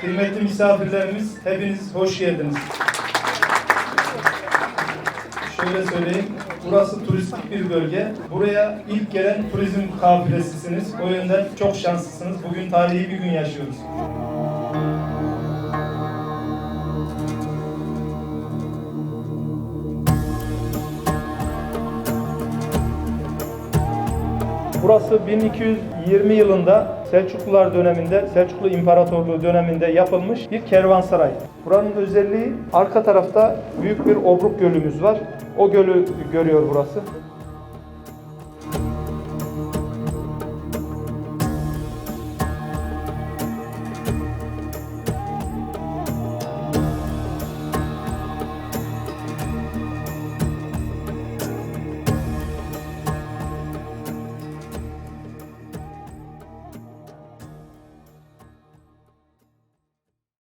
Kıymetli misafirlerimiz, hepiniz hoş geldiniz. Şöyle söyleyeyim, burası turistik bir bölge. Buraya ilk gelen turizm kafilesisiniz. O yönden çok şanslısınız. Bugün tarihi bir gün yaşıyoruz. Burası 1220 yılında Selçuklular döneminde, Selçuklu İmparatorluğu döneminde yapılmış bir kervansaray. Buranın özelliği arka tarafta büyük bir obruk gölümüz var. O gölü görüyor burası.